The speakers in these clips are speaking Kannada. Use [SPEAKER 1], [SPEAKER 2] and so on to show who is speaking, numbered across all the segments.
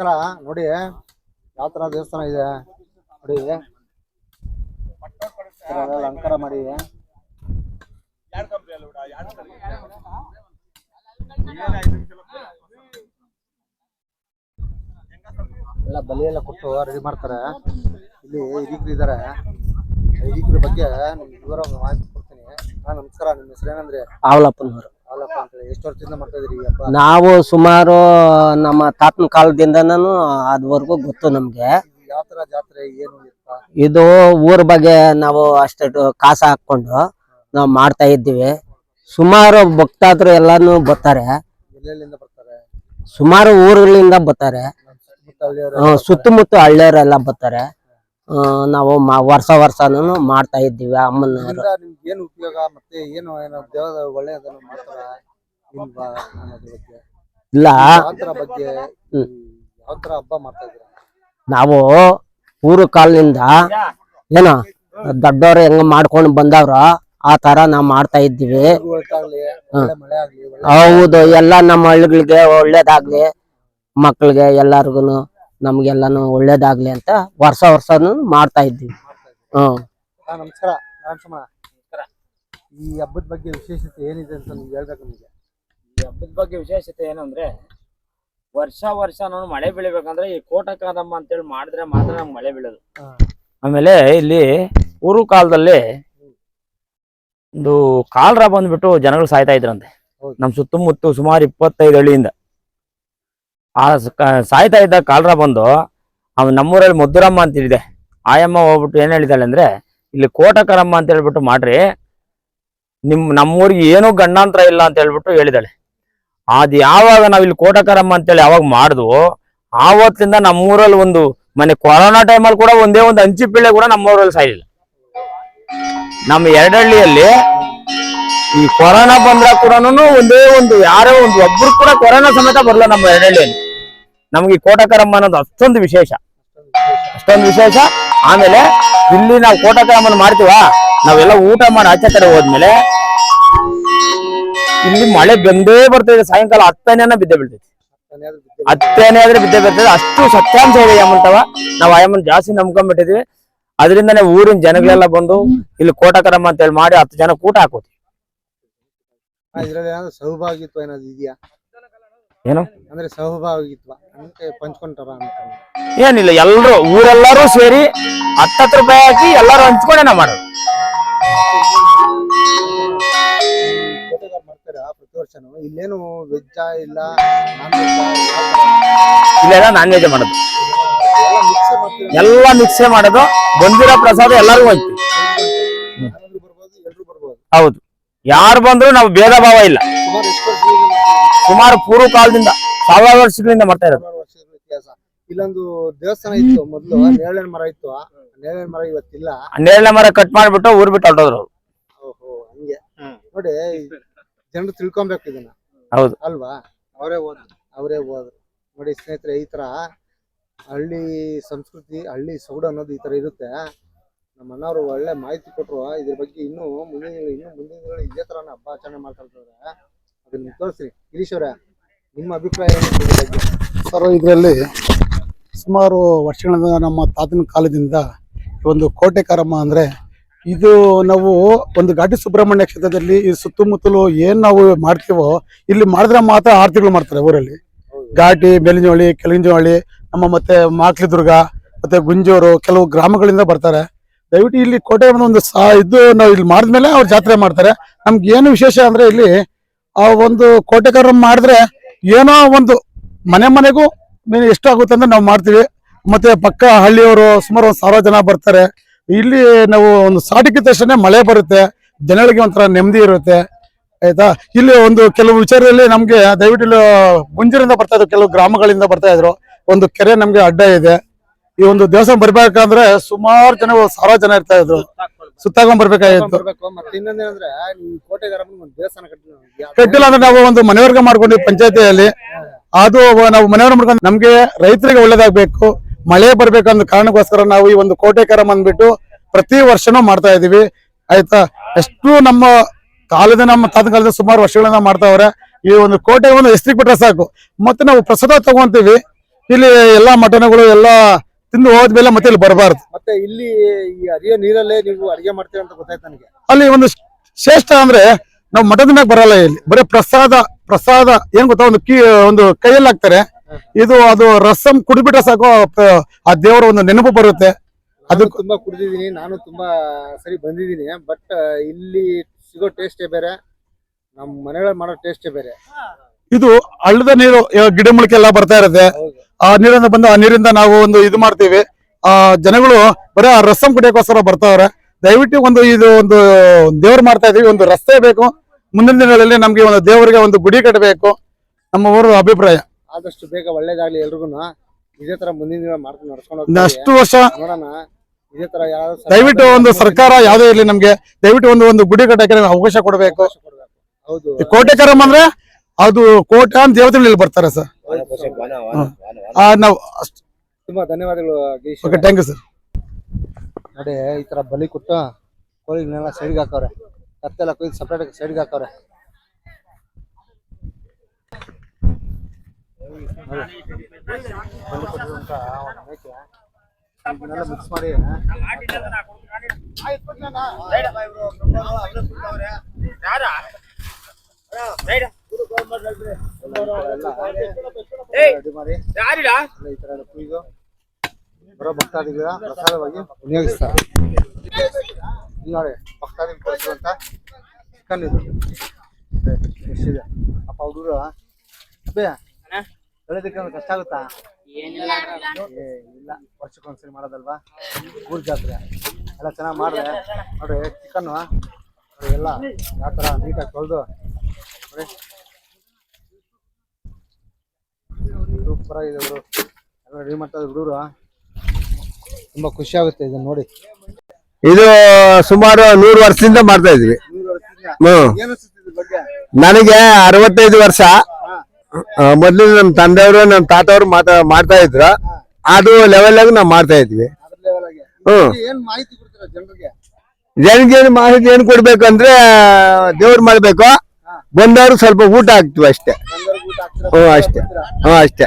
[SPEAKER 1] ನಮಸ್ಕಾರ ನೋಡಿ ಯಾವ ತರ ದೇವಸ್ಥಾನ ಇದೆ. ನೋಡಿ ಅಲಂಕಾರ ಮಾಡಿ ಎಲ್ಲ ಬಲಿ ಎಲ್ಲ ಕೊಟ್ಟು ರೆಡಿ ಮಾಡ್ತಾರೆ. ಇಲ್ಲಿ ಹಿರಿಕರು ಇದಾರೆ. ಹಿರಿಕರ ಬಗ್ಗೆ ನಿಮ್ಗೆ ವಿವರ ಮಾಹಿತಿ ಕೊಡ್ತೀನಿ. ನಮಸ್ಕಾರ. ನಿಮ್ಮ ಹೆಸರು ಏನಂದ್ರೆ
[SPEAKER 2] ಆವಲಪ್ಪನವರು.
[SPEAKER 1] ಹಾಲಪ್ಪ ಅಂತೇಳಿ. ಎಷ್ಟು ವರ್ಷದಿಂದ ಮಾಡ್ತಾ ಇದೀರಿ ಈ ಹಬ್ಬ?
[SPEAKER 2] ನಾವು ಸುಮಾರು ನಮ್ಮ ತಾತನ ಕಾಲದಿಂದನೂ ಅದ್ವರೆಗೂ ಗೊತ್ತು ನಮ್ಗೆ.
[SPEAKER 1] ಇದು ಯಾವ ತರ ಜಾತ್ರೆ ಏನು ಇರ್ತಾ
[SPEAKER 2] ಇದು ಊರ್ ಬಗ್ಗೆ ನಾವು ಅಷ್ಟು ಕಾಸ ಹಾಕೊಂಡು ನಾವು ಮಾಡ್ತಾ ಇದ್ದೀವಿ. ಸುಮಾರು ಭಕ್ತಾದ್ರು ಎಲ್ಲಾನು ಬರ್ತಾರೆ.
[SPEAKER 1] ಎಲ್ಲೆಲ್ಲಿಂದ ಬರ್ತಾರೆ?
[SPEAKER 2] ಸುಮಾರು ಊರುಗಳಿಂದ ಬರ್ತಾರೆ.
[SPEAKER 1] ನಮ್ಮ ಸುತ್ತಮುತ್ತ ಹಳ್ಳಿಯವರು
[SPEAKER 2] ಸುತ್ತಮುತ್ತ ಹಳ್ಳಿಯವರೆಲ್ಲ ಬರ್ತಾರೆ. ನಾವು ವರ್ಷ ವರ್ಷನೂ ಮಾಡ್ತಾ ಇದ್ದೀವಿ ಅಮ್ಮನ
[SPEAKER 1] ಇದರಿಂದ ಏನು ಉಪಯೋಗ ಮತ್ತೆ ಏನು ಏನೋ ದೇವದ ಒಳ್ಳೆಯದನ್ನು ಮಾಡ್ತಾರ ಇಲ್ವಾ ಅನ್ನೋದ್ರ ಬಗ್ಗೆ?
[SPEAKER 2] ಇಲ್ಲ.
[SPEAKER 1] ಯಾವ ಬಗ್ಗೆ
[SPEAKER 2] ಹ್ಮ್.
[SPEAKER 1] ಯಾವ ತರ ಹಬ್ಬ ಮಾಡ್ತಾ ಇದ್ದೀರಾ?
[SPEAKER 2] ನಾವು ಊರು ಕಾಲದಿಂದ ಏನೋ ದೊಡ್ಡವ್ರು ಹೆಂಗ ಮಾಡ್ಕೊಂಡು ಬಂದವ್ರ ಆ ತರ ನಾವ್ ಮಾಡ್ತಾ ಇದ್ದೀವಿ.
[SPEAKER 1] ಎಲ್ರಿಗೂ ಒಳ್ಳೆ ಮಳೆ ಆಗ್ಲಿ ಒಳ್ಳೆ
[SPEAKER 2] ಹೌದು ಎಲ್ಲ ನಮ್ಮ ಹಳ್ಳಿಗಳಿಗೆ ಒಳ್ಳೇದಾಗ್ಲಿ ಮಕ್ಳಿಗೆ ಎಲ್ಲಾರ್ಗುನು. ನಮ್ಗೆಲ್ಲಾನು ಒಳ್ಳೇದಾಗ್ಲಿ ಅಂತ ವರ್ಷ ವರ್ಷ ಮಾಡ್ತಾ ಇದ್ದೀವಿ. ಹ್ಮ್
[SPEAKER 1] ಹಾ ನಮಸ್ಕಾರ. ನರಸಿಂಹ ಈ ಹಬ್ಬದ ಬಗ್ಗೆ ವಿಶೇಷತೆ ಏನಿದೆ ಅಂತ ನಿಮ್ಗೆ ಹೇಳ್ಬೇಕು ನಿಮಗೆ?
[SPEAKER 3] ಈ ಹಬ್ಬದ ಬಗ್ಗೆ ವಿಶೇಷತೆ ಏನಂದ್ರೆ ಅಂದ್ರೆ ವರ್ಷ ವರ್ಷ ನಾನು ಮಳೆ ಬೆಳಿಬೇಕಂದ್ರೆ ಈ ಕೋಟಕಾದಮ್ಮ ಅಂತೇಳಿ ಮಾಡಿದ್ರೆ ಮಾತ್ರ ನಮ್ಗೆ ಮಳೆ ಬೀಳೋದು.
[SPEAKER 1] ಹಾ.
[SPEAKER 3] ಆಮೇಲೆ ಇಲ್ಲಿ ಊರು ಕಾಲದಲ್ಲಿ ಒಂದು ಕಾಲ್ರ ಬಂದ್ಬಿಟ್ಟು ಜನಗಳು ಸಾಯ್ತಾ ಇದ್ರಂತೆ.
[SPEAKER 1] ಹೌದು.
[SPEAKER 3] ನಮ್ ಸುತ್ತಮುತ್ತ ಸುಮಾರು ಇಪ್ಪತ್ತೈದು ಹಳ್ಳಿಯಿಂದ. ಆ ಸಾಯ್ತಾ ಇದ್ದ ಕಾಲರ ಬಂದು ಅವ್ ನಮ್ಮೂರಲ್ಲಿ ಮುದ್ದುರಮ್ಮ ಅಂತ ಹೇಳಿದೆ ಆಯಮ್ಮ ಹೋಗ್ಬಿಟ್ಟು ಏನ್ ಹೇಳಿದಾಳೆ ಅಂದ್ರೆ, ಇಲ್ಲಿ ಕೋಟಕರಮ್ಮ ಅಂತ ಹೇಳ್ಬಿಟ್ಟು ಮಾಡ್ರಿ. ನಿಮ್ ನಮ್ಮೂರಿಗೆ ಏನೂ ಗಂಡಾಂತರ ಇಲ್ಲ ಅಂತ ಹೇಳ್ಬಿಟ್ಟು ಹೇಳಿದಾಳೆ. ಅದ್ ಯಾವಾಗ ನಾವ್ ಇಲ್ಲಿ ಕೋಟಕರಮ್ಮ ಅಂತೇಳಿ ಯಾವಾಗ ಮಾಡಿದ್ವು ಆವತ್ತಿಂದ ನಮ್ಮೂರಲ್ಲಿ ಒಂದು ಮನೆ ಕೊರೋನಾ ಟೈಮಲ್ಲಿ ಕೂಡ ಒಂದೇ ಒಂದು ಅಂಚಿ ಪಿಳ್ಳೆ ಕೂಡ ನಮ್ಮೂರಲ್ಲಿ ಸಾಯಿಲ್ಲ ನಮ್ಮ ಎರಡಹಳ್ಳಿಯಲ್ಲಿ ಈ ಕೊರೋನಾ ಬಂದ್ರ ಕೂಡ ಒಂದೇ ಒಂದು, ಯಾರೋ ಒಂದು, ಒಬ್ರು ಕೂಡ ಕೊರೋನಾ ಸಮೇತ ಬರಲ್ಲ ನಮ್ಮ ಎರಡಹಳ್ಳಿಯಲ್ಲಿ ನಮ್ಗೆ ಈ ಕೋಟಕರಮ್ಮ ಅನ್ನೋದು ಅಷ್ಟೊಂದು ವಿಶೇಷ. ಅಷ್ಟೊಂದು ವಿಶೇಷ. ಆಮೇಲೆ ಇಲ್ಲಿ ನಾವು ಕೋಟಕರಮ್ಮನ ಮಾಡ್ತೀವ? ನಾವೆಲ್ಲ ಊಟ ಮಾಡಿ ಆಚೆ ಕಡೆ ಹೋದ್ಮೇಲೆ ಇಲ್ಲಿ ಮಳೆ ಬಂದೇ ಬರ್ತದೆ. ಸಾಯಂಕಾಲ ಹತ್ತನೇನ ಬಿದ್ದೆ ಬೀಳ್ತೈತಿ. ಹತ್ತನೇ ಆದ್ರೆ ಬಿದ್ದೆ ಬರ್ತದೆ ಅಷ್ಟು ಸತ್ಯಾಂಶ ಇದೆ ಯಮ್ಮಂತವ ನಾವು ಆಯಮ್ಮನ್ ಜಾಸ್ತಿ ನಂಬ್ಕೊಂಡ್ಬಿಟ್ಟಿದ್ವಿ. ಅದರಿಂದನೇ ಊರಿನ ಜನಗಳೆಲ್ಲ ಬಂದು ಇಲ್ಲಿ ಕೋಟಕರಮ್ಮ ಅಂತ ಹೇಳಿ ಮಾಡಿ ಹತ್ತು ಜನ ಕೂಟ ಹಾಕೋತಿ.
[SPEAKER 1] ಇದ್ರಲ್ಲಿ ಏನಾದ್ರು ಸೌಭಾಗಿತ್ವ ಏನಾದ್ರು ಇದೆಯಾ?
[SPEAKER 3] ಏನು?
[SPEAKER 1] ಅಂದ್ರೆ ಸೌಭಾಗಿತ್ವ ಅಂದ್ರೆ ಪಂಚ್ಕೊಂತಾರ ಅಂತ.
[SPEAKER 3] ಏನಿಲ್ಲ ಎಲ್ಲರೂ ಊರೆಲ್ಲರೂ ಸೇರಿ ಹತ್ತತ್ತು ರೂಪಾಯಿ ಹಾಕಿ ಎಲ್ಲರೂ ಹಂಚ್ಕೊಂಡೆ ನಾವು ಮಾಡೋದು.
[SPEAKER 1] ಮಾಡ್ತಾರೆ ಪ್ರತಿ ವರ್ಷನೂ. ಇಲ್ಲೇನು ವೆಜ್ಜ ಇಲ್ಲ
[SPEAKER 3] ಇಲ್ಲೆಲ್ಲ ನಾನ್ ವೆಜ್ ಮಾಡೋದು.
[SPEAKER 1] ಎಲ್ಲ ಮಿಕ್ಸ್
[SPEAKER 3] ಮಾಡೋದು. ಬಂದಿರೋ ಪ್ರಸಾದ ಎಲ್ಲರಿಗೂ ಹೋಯ್ತು
[SPEAKER 1] ಎಲ್ರು ಬರ್ಬೋದು.
[SPEAKER 3] ಹೌದು. ಯಾರು ಬಂದ್ರು ನಾವು ಭೇದ ಭಾವ ಇಲ್ಲ.
[SPEAKER 1] ಸುಮಾರು
[SPEAKER 3] ಪೂರ್ವ ಕಾಲದಿಂದ ಸಾವಿರ ವರ್ಷಗಳಿಂದ ಮಾಡ್ತಾ ಇರೋದು.
[SPEAKER 1] ಇಲ್ಲೊಂದು ದೇವಸ್ಥಾನ ಇತ್ತು ಮೊದಲು ನೇರಳೆ ಮರ ಇತ್ತು. ನೇರಳೆ ಮರ ಇವತ್ತಿಲ್ಲ.
[SPEAKER 3] ನೇರಳೆ ಮರ ಕಟ್ ಮಾಡ್ಬಿಟ್ಟು ಊರ್ ಬಿಟ್ಟು ಹೊರಟೋದ್ರು ಅವ್ರು.
[SPEAKER 1] ಓಹೋ ಹಂಗೆ. ನೋಡಿ ಜನರು ತಿಳ್ಕೊಬೇಕು ಇದನ್ನ.
[SPEAKER 3] ಹೌದು.
[SPEAKER 1] ಅಲ್ವಾ? ಅವರೇ ಹೋದ್ರು ಅವರೇ ಹೋದ್ರು. ನೋಡಿ ಸ್ನೇಹಿತರೆ ಈ ತರ ಹಳ್ಳಿ ಸಂಸ್ಕೃತಿ ಹಳ್ಳಿ ಸೊಗಡು ಅನ್ನೋದು ಈ ತರ ಇರುತ್ತೆ. ನಮ್ಮ ಅಣ್ಣವರು ಒಳ್ಳೆ ಮಾಹಿತಿ ಕೊಟ್ರು. ಇದ್ರ ಬಗ್ಗೆ ಇನ್ನೂ ಮುಂದಿನ ದಿನ- ಇನ್ನೂ ಮುಂದಿನ ದಿನಗಳು ಇದೇ ತರ ಹಬ್ಬ ಆಚರಣೆ ಮಾಡ್ತಾ ಇರ್ತಾರೆ ಅದನ್ನ ತೋರಿಸ್ರಿ. ಗಿರೀಶ್ ಅವರೇ ನಿಮ್ಮ ಅಭಿಪ್ರಾಯ ಏನು ಇದ್ರ ಬಗ್ಗೆ?
[SPEAKER 4] ಸರ್ ಇದರಲ್ಲಿ ಸುಮಾರು ವರ್ಷಗಳಿಂದ ನಮ್ಮ ತಾತನ ಕಾಲದಿಂದ ಒಂದು ಕೋಟೆ ಕಾರಮ್ಮ ಅಂದ್ರೆ ಇದು ನಾವು ಒಂದು ಘಾಟಿ ಸುಬ್ರಹ್ಮಣ್ಯ ಕ್ಷೇತ್ರದಲ್ಲಿ ಈ ಸುತ್ತಮುತ್ತಲು ಏನ್ ನಾವು ಮಾಡ್ತೀವೋ ಇಲ್ಲಿ ಮಾಡಿದ್ರೆ ಮಾತ್ರ ಆರತಿಗಳು ಮಾಡ್ತಾರೆ ಊರಲ್ಲಿ. ಘಾಟಿ ಬೆಲಿಂಜೋಳಿ ಕೆಲಿಂಜೋಳಿ ನಮ್ಮ ಮತ್ತೆ ಮಾಕ್ಲಿದುರ್ಗ ಮತ್ತೆ ಗುಂಜೂರು ಕೆಲವು ಗ್ರಾಮಗಳಿಂದ ಬರ್ತಾರೆ. ದಯವಿಟ್ಟು ಇಲ್ಲಿ ಕೋಟೆ ಒಂದು ಸಾ ಇದು ನಾವು ಇಲ್ಲಿ ಮಾಡಿದ್ಮೇಲೆ ಅವ್ರು ಜಾತ್ರೆ ಮಾಡ್ತಾರೆ. ನಮ್ಗೆ ಏನು ವಿಶೇಷ ಅಂದ್ರೆ ಇಲ್ಲಿ ಆ ಒಂದು ಕೋಟೆಕಾರ ಮಾಡಿದ್ರೆ ಏನೋ ಒಂದು ಮನೆ ಮನೆಗೂ ಮೀನು ಎಷ್ಟು ಆಗುತ್ತೆ ಅಂದ್ರೆ ನಾವು ಮಾಡ್ತೀವಿ. ಮತ್ತೆ ಪಕ್ಕ ಹಳ್ಳಿಯವರು ಸುಮಾರು ಒಂದು ಸಾವಿರ ಜನ ಬರ್ತಾರೆ. ಇಲ್ಲಿ ನಾವು ಒಂದು ಸಾಟಿಗೆ ತಕ್ಷಣ ಮಳೆ ಬರುತ್ತೆ. ಜನಗಳಿಗೆ ಒಂಥರ ನೆಮ್ಮದಿ ಇರುತ್ತೆ. ಆಯ್ತಾ? ಇಲ್ಲಿ ಒಂದು ಕೆಲವು ವಿಚಾರದಲ್ಲಿ ನಮ್ಗೆ ದಯವಿಟ್ಟು ಇಲ್ಲಿ ಗುಂಜಿರಿಂದ ಬರ್ತಾ ಇದ್ರು, ಕೆಲವು ಗ್ರಾಮಗಳಿಂದ ಬರ್ತಾ ಇದ್ರು. ಒಂದು ಕೆರೆ ನಮ್ಗೆ ಅಡ್ಡ ಇದೆ. ಈ ಒಂದು ದೇವಸ್ಥಾನ ಬರ್ಬೇಕಂದ್ರೆ ಸುಮಾರು ಜನ ಸಾವಿರ ಜನ ಇರ್ತಾ ಇದ್ರು. ಸುತ್ತಾಕೊಂಡ್ ಬರ್ಬೇಕಾಗಿತ್ತು
[SPEAKER 1] ಕಟ್ಟಿಲ್ಲ
[SPEAKER 4] ಅಂದ್ರೆ ನಾವು ಒಂದು ಮನೆವರ್ಗ ಮಾಡ್ಕೊಂಡಿವಿ ಪಂಚಾಯತಿಯಲ್ಲಿ. ಅದು ನಾವು ಮನೆಯವ್ರ ಮಾಡ್ಕೊಂಡು ನಮ್ಗೆ ರೈತರಿಗೆ ಒಳ್ಳೇದಾಗ್ಬೇಕು. ಮಳೆ ಬರ್ಬೇಕಂದ್ ಕಾರಣಕ್ಕೋಸ್ಕರ ನಾವು ಈ ಒಂದು ಕೋಟೆ ಕಾರ್ಯಕ್ರಮ ಅಂದ್ಬಿಟ್ಟು ಪ್ರತಿ ವರ್ಷನೂ ಮಾಡ್ತಾ ಇದೀವಿ. ಆಯ್ತಾ? ಎಷ್ಟು ನಮ್ಮ ಕಾಲದ ನಮ್ಮ ತಾತ ಕಾಲದ ಸುಮಾರು ವರ್ಷಗಳಿಂದ ಮಾಡ್ತಾವ್ರೆ. ಈ ಒಂದು ಕೋಟೆ ಒಂದು ಹೆಸರಿಗೆ ಬಿಟ್ರೆ ಸಾಕು. ಮತ್ತೆ ನಾವು ಪ್ರಸಾದ ತಗೊಂತೀವಿ. ಇಲ್ಲಿ ಎಲ್ಲಾ ಮಟನಗಳು ಎಲ್ಲಾ ತಿಂದು ಹೋದ್ಮೇಲೆ ಮತ್ತೆ ಇಲ್ಲಿ ಬರಬಾರ್ದು.
[SPEAKER 1] ಮತ್ತೆ ಇಲ್ಲಿ ಈ ಅರಿಯೋ ನೀರಲ್ಲೇ ನೀವು ಅಡಿಗೆ ಮಾಡ್ತೀರ ಅಂತ ಗೊತ್ತಾಯ್ತು ನನಗೆ.
[SPEAKER 4] ಅಲ್ಲಿ ಒಂದು ಶ್ರೇಷ್ಠ ಅಂದ್ರೆ ನಾವು ಮಠದ ಮ್ಯಾಗ ಬರಲ್ಲ ಇಲ್ಲಿ. ಬರೀ ಪ್ರಸಾದ ಪ್ರಸಾದ ಏನ್ ಗೊತ್ತಾ? ಒಂದು ಕೀ ಒಂದು ಕೈಯಲ್ಲಿ ಹಾಕ್ತಾರೆ. ಇದು ಅದು ರಸಂ ಕುಡಿಬಿಟ್ರೆ ಸಾಕು ಆ- ಆ ದೇವರ ಒಂದು ನೆನಪು ಬರುತ್ತೆ.
[SPEAKER 1] ಅದು ತುಂಬಾ ಕುಡಿದಿದ್ದೀನಿ ನಾನು ತುಂಬಾ ಸರಿ ಬಂದಿದ್ದೀನಿ ಬಟ್ ಇಲ್ಲಿ ಸಿಗೋ ಟೇಸ್ಟೇ ಬೇರೆ ನಮ್ಮ ಮನೆಗಳಲ್ಲಿ ಮಾಡೋ ಟೇಸ್ಟೇ ಬೇರೆ.
[SPEAKER 4] ಇದು ಹಳ್ಳದ ನೀರು ಇವಾಗ ಗಿಡಮೂಲಿಕೆ ಎಲ್ಲ ಬರ್ತಾ ಇರುತ್ತೆ. ಆ ನೀರಿಂದ ಬಂದು ಆ ನೀರಿಂದ ನಾವು ಒಂದು ಇದು ಮಾಡ್ತೀವಿ. ಆ ಜನಗಳು ಬರೀ ಆ ರಸಂ ಕುಡಿಯೋಕೋಸ್ಕರ ಬರ್ತಾವ್ರೆ. ದಯವಿಟ್ಟು ಒಂದು ಇದು ಒಂದು ದೇವ್ರು ಮಾಡ್ತಾ ಇದೀವಿ. ಒಂದು ರಸ್ತೆ ಬೇಕು. ಮುಂದಿನ ದಿನಗಳಲ್ಲಿ ನಮ್ಗೆ ಒಂದು ದೇವರಿಗೆ ಒಂದು ಗುಡಿ ಕಟ್ಟಬೇಕು. ನಮ್ಮ ಊರ ಅಭಿಪ್ರಾಯ.
[SPEAKER 1] ಆದಷ್ಟು ಬೇಗ ಒಳ್ಳೇದಾಗ್ಲಿ ಎಲ್ರಿಗೂ ಇದೇ ತರ ಮುಂದಿನ ದಿನ ಮಾಡ್ಕೊಂಡು ನಡ್ಸ್ಕೊಂಡು.
[SPEAKER 4] ಅಷ್ಟು ವರ್ಷ
[SPEAKER 1] ನೋಡೋಣ. ಇದೇ ತರ ಯಾರಾದ್ರೂ
[SPEAKER 4] ದಯವಿಟ್ಟು ಒಂದು ಸರ್ಕಾರ ಯಾವ್ದೇ ಇರ್ಲಿ ನಮ್ಗೆ. ದಯವಿಟ್ಟು ಒಂದು ಒಂದು ಗುಡಿ ಕಟ್ಟಕ್ಕೆ ನಮ್ಗೆ ಅವಕಾಶ ಕೊಡಬೇಕು.
[SPEAKER 1] ಹೌದು.
[SPEAKER 4] ಕೋಟೆಕರಂ ಅಂದ್ರೆ ಅದು ಕೋಟೆ ದೇವತೆಗಳು ಇಲ್ಲಿ ಬರ್ತಾರೆ ಸರ್. ನಾವು
[SPEAKER 1] ತುಂಬಾ ಧನ್ಯವಾದಗಳು
[SPEAKER 4] ಓಕೆ ಥ್ಯಾಂಕ್ ಯು ಸರ್
[SPEAKER 1] ನೋಡಿ ಈ ತರ ಬಲಿ ಕೊಟ್ಟು ಕೋಳಿಗಳನ್ನೆಲ್ಲ ಸೈಡ್ಗೆ ಹಾಕವ್ರೆ. ಕತ್ತೆಲ್ಲ ಕೊಯ್ದು ಸಪ್ರೇಟ್ ಸೈಡ್ಗೆ ಹಾಕವ್ರೆ. ಮಾಡಿ ಮಿಕ್ಸ್ ಮಾಡಿ ರೆಡಿ ಮಾಡಿ ಈ ತರ ಎಲ್ಲ ಕುಯ್ದು ಬರೋ ಭಕ್ತಾದಿಗಳ ಪ್ರಸಾದವಾಗಿ ವಿನಿಯೋಗಿಸ್ತಾರೆ ನೋಡಿ ಭಕ್ತಾದಿಗಳು ಕೊಡಿಸುವಂತ ಚಿಕನ್ ಇದು? ಎಷ್ಟಿದೆ ಅಪ್ಪ ಹುಡುಗರು ಅಬ್ಬೆ ಬೆಳೆದಕ್ಕೆ ಕಷ್ಟ ಆಗುತ್ತಾ? ಇಲ್ಲ. ವರ್ಷಕ್ಕೊಂದ್ಸರಿ ಮಾಡೋದಲ್ವಾ? ಊರ್ ಜಾತ್ರೆ. ಎಲ್ಲ ಚೆನ್ನಾಗಿ ಮಾಡ್ರೆ ನೋಡಿ ಚಿಕನ್ ಎಲ್ಲ. ಯಾವ ಥರ ನೀಟಾಗಿ ತೊಳೆದು. ನೋಡಿ ಸೂಪರ್ ಆಗಿದೆ ಅವರು ರೆಡಿ ಮಾಡ್ತಾ ಹುಡುಗರು. ತುಂಬಾ ಖುಷಿ ಆಗುತ್ತೆ ಇದನ್ನ ನೋಡಿ.
[SPEAKER 5] ಇದು ಸುಮಾರು ನೂರು ವರ್ಷದಿಂದ ಮಾಡ್ತಾ ಇದ್ವಿ ಹ್ಮ್. ನನಗೆ ಅರವತ್ತೈದು ವರ್ಷ. ಮೊದ್ಲು ನಮ್ ತಂದೆಯವರು ನಮ್ ತಾತವ್ರು ಮಾತಾ ಮಾಡ್ತಾ ಇದ್ರು. ಅದು ಲೆವೆಲ್ ಆಗಿ ನಾವು ಮಾಡ್ತಾ ಇದ್ವಿ.
[SPEAKER 1] ಜನಗೆ
[SPEAKER 5] ಹ್ಮ್.
[SPEAKER 1] ಜನರಿಗೆ?
[SPEAKER 5] ಏನು ಮಾಹಿತಿ ಏನ್ ಕೊಡ್ಬೇಕು ಅಂದ್ರೆ ದೇವ್ರು ಮಾಡ್ಬೇಕು. ಬಂದವರು ಸ್ವಲ್ಪ ಊಟ ಹಾಕ್ತಿವಿ ಅಷ್ಟೇ? ಹ್ಮ್ ಅಷ್ಟೇ. ಹ್ಮ್ ಅಷ್ಟೇ.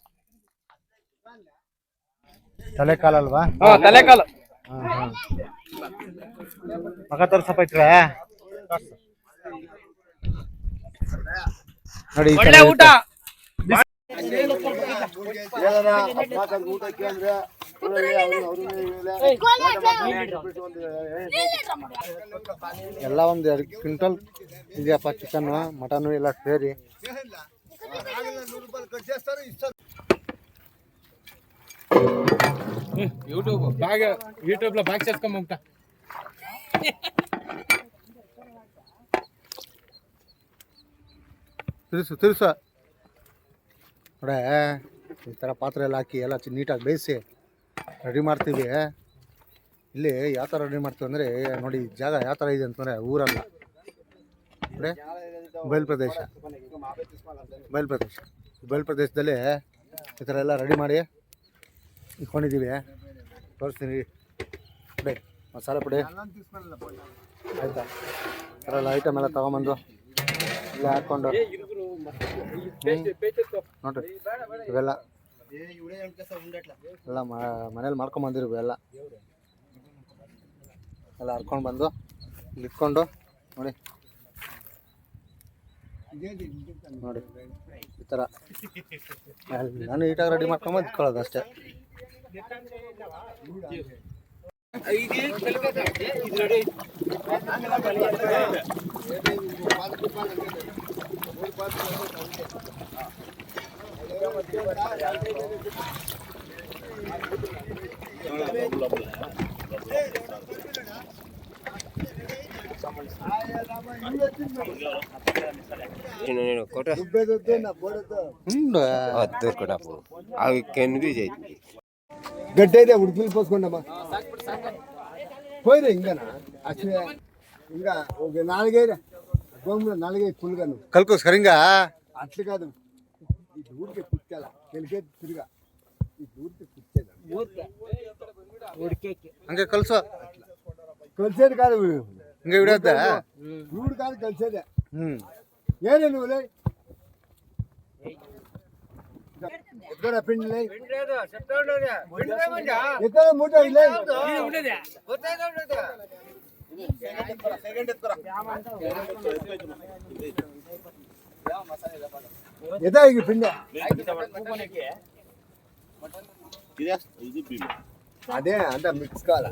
[SPEAKER 1] ತಲೆ ಕಾಲಲ್ವಾ
[SPEAKER 3] ತಲೆ ಕಾಲು
[SPEAKER 1] ಹಾ, ಹಾ. ಮಗ ತೋರ್ಸಪ್ಪ ನೋಡಿ
[SPEAKER 3] ಊಟ.
[SPEAKER 1] ಎಲ್ಲ ಒಂದು ಎರಡು ಕ್ವಿಂಟಲ್ ಇದೆಯಪ್ಪ ಚಿಕನ್ ಮಟನ್ ಎಲ್ಲ ಸೇರಿ.
[SPEAKER 6] ಯೂಟ್ಯೂಬ್ బాగా యూట్యూబ్ లో బాగా చేసుకోమంట
[SPEAKER 1] ತಿರ್ಸು ತಿರ್ಸು ನೋಡೆ ಈ ಥರ ಪಾತ್ರೆ ಎಲ್ಲ ಹಾಕಿ ಎಲ್ಲ ಚಿ- ನೀಟಾಗಿ ಬೇಯಿಸಿ ರೆಡಿ ಮಾಡ್ತೀವಿ ಇಲ್ಲಿ ಯಾವ ಥರ ರೆಡಿ ಮಾಡ್ತೀವಿ ಅಂದರೆ ನೋಡಿ ಈ ಜಾಗ ಯಾವ ಥರ ಇದೆ ಅಂತಂದರೆ ಊರಲ್ಲ ನೋಡಿ ಬಯಲು ಪ್ರದೇಶ ಬಯಲು ಪ್ರದೇಶ ಬಯಲು ಪ್ರದೇಶದಲ್ಲಿ ಈ ಥರ ಎಲ್ಲ ರೆಡಿ ಮಾಡಿ ಇಟ್ಕೊಂಡಿದ್ದೀವಿ. ತೋರಿಸ್ತೀನಿ. ಬೇ ಮಸಾಲೆ ಪುಡಿ. ಆಯಿತಾ? ಅದರಲ್ಲಿ ಥರ ಎಲ್ಲ ಐಟಮ್ ಎಲ್ಲ ತೊಗೊಂಬಂದು ಇಲ್ಲ ಹಾಕ್ಕೊಂಡು. ನೋಡ್ರಿ ಇವೆಲ್ಲ. ಎಲ್ಲ ಮನೇಲಿ ಮಾಡ್ಕೊಂಬಂದಿರಿ ಇವೆಲ್ಲ. ಎಲ್ಲ ಎಲ್ಲ ಹರ್ಕೊಂಡು ಬಂದು ಇಲ್ಲಿ ಇಟ್ಕೊಂಡು ನೋಡಿ. ನೋಡಿ. ನಾನು ನೀಟಾಗಿ ರೆಡಿ ಮಾಡ್ಕೊಂಬಂದು ಇಟ್ಕೊಳ್ಳೋದು ಅಷ್ಟೇ నేను
[SPEAKER 7] ఒకటి దొరకటప్పుడు అవి కెన్వి చేయింది
[SPEAKER 5] గడ్డ అయితే ఉడికిలు పోసుకోండమ్మా పోయిరా ఇంకా ఇంకా ఒక నాలుగైరా? గోములో నాలుగైదు పుల్గా
[SPEAKER 1] నువ్వు. కలుకో సరిగా
[SPEAKER 5] అట్లు కాదు. ఈ ఊరికే పుట్టాల. తెలిసేది తిరిగా. ఈ ఊరికే పుట్టేదా
[SPEAKER 1] అంకే కలుసా.
[SPEAKER 5] కలిసేది కాదు
[SPEAKER 1] ఇంకా విడద్దా
[SPEAKER 5] వీడు కాదు కలిసేదే.
[SPEAKER 1] ఏరే
[SPEAKER 5] నువ్వులే ఎక్కడ పిండిలే ఎక్కడ అదే అంత మిక్స్ కావాలా?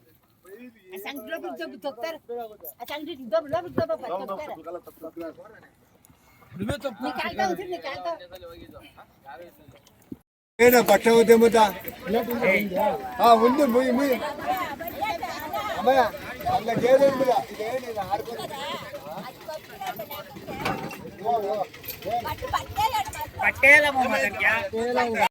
[SPEAKER 5] Asang dobrak dobrak dokter. Asang dobrak dobrak dokter. निकालता उधर निकालता ಏನ ಬಟ್ಟೆ ಹೋದೆ ಮತ ಹಾ ಮುಂದೆ ಮುಯ್ ಮುಯ್ ಅಮ್ಮಯ್ಯ ಅಲ್ಲ ಗೇರೆ ಬಿಡ ಇದೇನಿಲ್ಲ ಹಾಡ್ಕೊಂಡು ಬಟ್ಟೆ ಎಲ್ಲ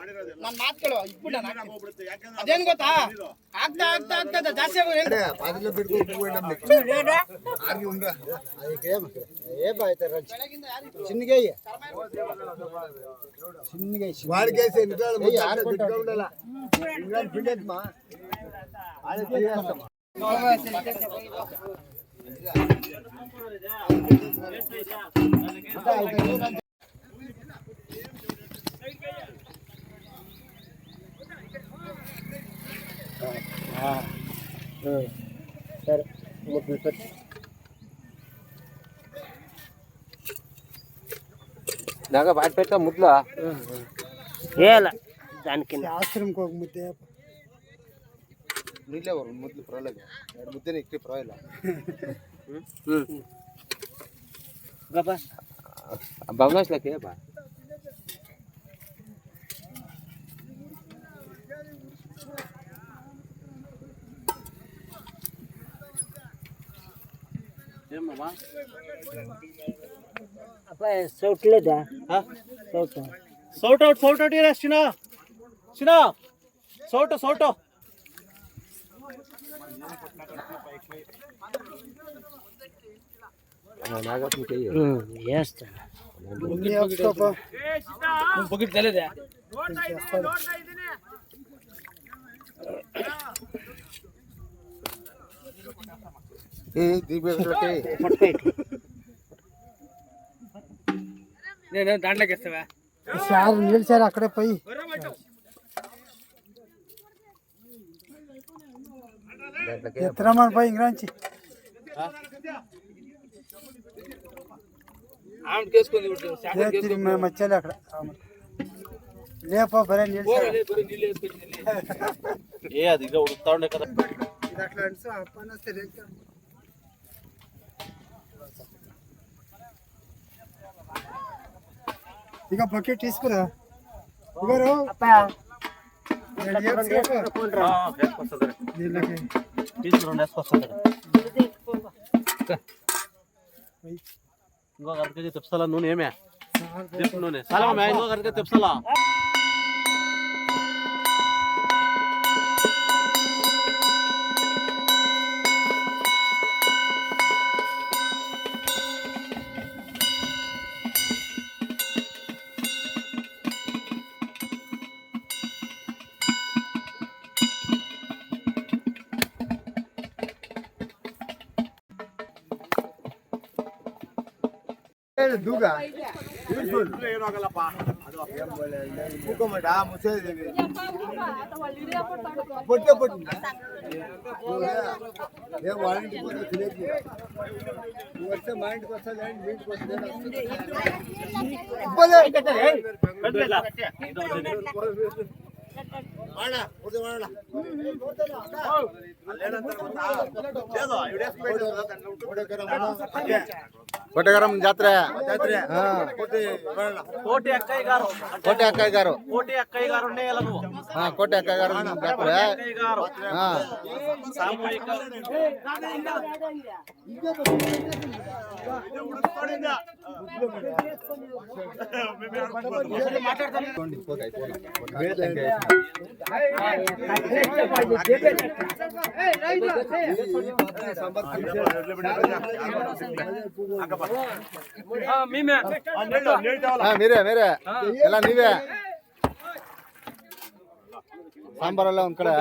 [SPEAKER 6] ಉಪ್ಪು ಹಾಕಿಲ್ಲಲ್ಲ ಇದಕ್ಕೆ?
[SPEAKER 7] ಅದೇನ್ ಗೊತ್ತಾ ಆಗ್ತಾ ಆಗ್ತಾ ಆಗ್ತಾ ಜಾಸ್ತಿ ಆಗೋದು
[SPEAKER 5] పాటలో పెట్టుకోకపోయినా ఆగి ఉండరా
[SPEAKER 1] ಚಿನ್ನಿಗೆ
[SPEAKER 5] వాడికేసి ఎన్నిసార్లు బిడ్డగా हा तर मग विकत
[SPEAKER 1] ನಾಗ ಬಾಟ್ ಪೆಟ್ಟ ಮುದ್ಲ
[SPEAKER 2] ಹೇಳ ದಾನಕ್ಕೆ
[SPEAKER 4] ಆಶ್ರಮಕ್ಕೆ ಹೋಗಿ ಮುದ್ದೆ
[SPEAKER 1] ನೀಲೇ ಬರು ಮೊದ್ಲು ಪರವಾಗಿಲ್ಲ ಎರಡು ಮುದ್ದೆನೇ ಇಕ್ಕಿ ಪರವಾಗಿಲ್ಲ ಹ್ಞೂ ಹ್ಞೂ ಬಾಬಾ ಬವನಾಶ್ಲಕ್ಕೆ ಬಾ
[SPEAKER 2] ಅಪ್ಪ ಸೌಟ್ಲೇದ ಸೌಟ
[SPEAKER 4] ಸೌಟ್ ಔಟ್ ಸೌಟ್ ಔಟ್ ಇರ ಶಿನ ಶಿನ ಸೌಟು ಸೌಟು
[SPEAKER 1] ನಾಗಪ್ಪನ ಕೈ
[SPEAKER 2] ಹ್ಮ್ ಎಷ್ಟು
[SPEAKER 6] ಬಕೆಟ್ ತಲೆದೆ
[SPEAKER 1] ಏ ದೀಪ
[SPEAKER 2] ಮೊಟ್ಟೆ ಇಟ್ಟು
[SPEAKER 6] నేను దాంట్లోకి ఇస్తావా సార్ నిలిచారు అక్కడే పోయి
[SPEAKER 4] ఎత్తరామని పోయి ఇంగ్రాంచి మేము వచ్చాలి అక్కడ లేపో
[SPEAKER 6] బరే నీళ్ళు
[SPEAKER 4] ఏ అది ఉడుతా ఉండే కదా అట్లా అంటే ఇక బకెట్
[SPEAKER 2] తీసుకురా.
[SPEAKER 8] ఇవరు ఇంకో కరెక్ట్గా తెప్పాలా నూనె ఏమే? నూనె. చాలా ఇంకో కరెక్ట్గా తెప్పాలా
[SPEAKER 1] ದೂಗ పొట్టే పొట్టు ఏ వారంటీ పోతే తెలియదు నువ్వు వస్తే మా ఇంటికి వస్తా మీ ఇంటికి కోటగారం కొట్టగరం జాతర.
[SPEAKER 8] కోటి అక్కయ్య గారు.
[SPEAKER 1] కోటి అక్కయ్య గారు.
[SPEAKER 8] కోటి అక్కయ్య గారు
[SPEAKER 1] కోటి
[SPEAKER 8] అక్కయ్య గారు
[SPEAKER 1] జాతర.
[SPEAKER 8] సామూహిక.
[SPEAKER 1] మాట్లాడతాను. ಮೀರೆ ಮೀರೆ. ಎಲ್ಲ ನೀವೇ. ಸಾಂಬಾರೆಲ್ಲ ಒಂದ್ ಕಡೆ.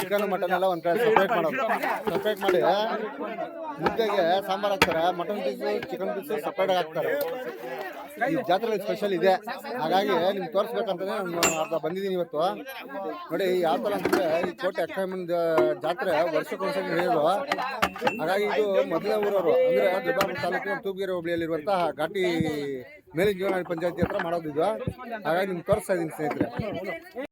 [SPEAKER 1] ಚಿಕನ್ ಮಟನ್ ಎಲ್ಲ ಒಂದ್ ಕಡೆ ಸಪ್ರೇಟ್ ಮಾಡೋದು. ಸಪ್ರೇಟ್ ಮಾಡಿ ಮುದ್ದೆಗೆ ಸಾಂಬಾರ್ ಹಾಕ್ತಾರೆ. Mutton piece chicken piece separate ಹಾಕ್ತಾರೆ. ಈ ಜಾತ್ರೆ ಸ್ಪೆಷಲ್ ಇದೆ. ಹಾಗಾಗಿ ನಿಮ್ಗೆ ತೋರಿಸ್ಬೇಕಂತಾನೆ ನಾನು ಅರ್ಧ ಬಂದಿದ್ದೀನಿ ಇವತ್ತು. ನೋಡಿ ಯಾವ ಥರ ಅಂತಂದರೆ ಈ ಕೋಟೆ ಅಕ್ಕಮ್ಮನ ಜಾತ್ರೆ ವರ್ಷಕ್ಕೊಂದ್ಸರಿ ನಡೆಯೋದು ಹಾಗಾಗಿ ಇದು ಮೊದಲನೇ ಊರವರು. ಅಂದರೆ ದೊಡ್ಡಬಳ್ಳಾಪುರ ತಾಲೂಕಿನ ತೂಪ್ಗೆರೆ ಹೋಬಳಿಯಲ್ಲಿರುವಂತಹ ಘಾಟಿ ಮೇಲಿನ ಜೀವನ ಪಂಚಾಯತಿ ಹತ್ರ ಮಾಡೋದು ಇದು. ಹಾಗಾಗಿ ನಿಮ್ಗೆ ತೋರಿಸ್ತಾ ಇದ್ದೀನಿ ಸ್ನೇಹಿತರೆ.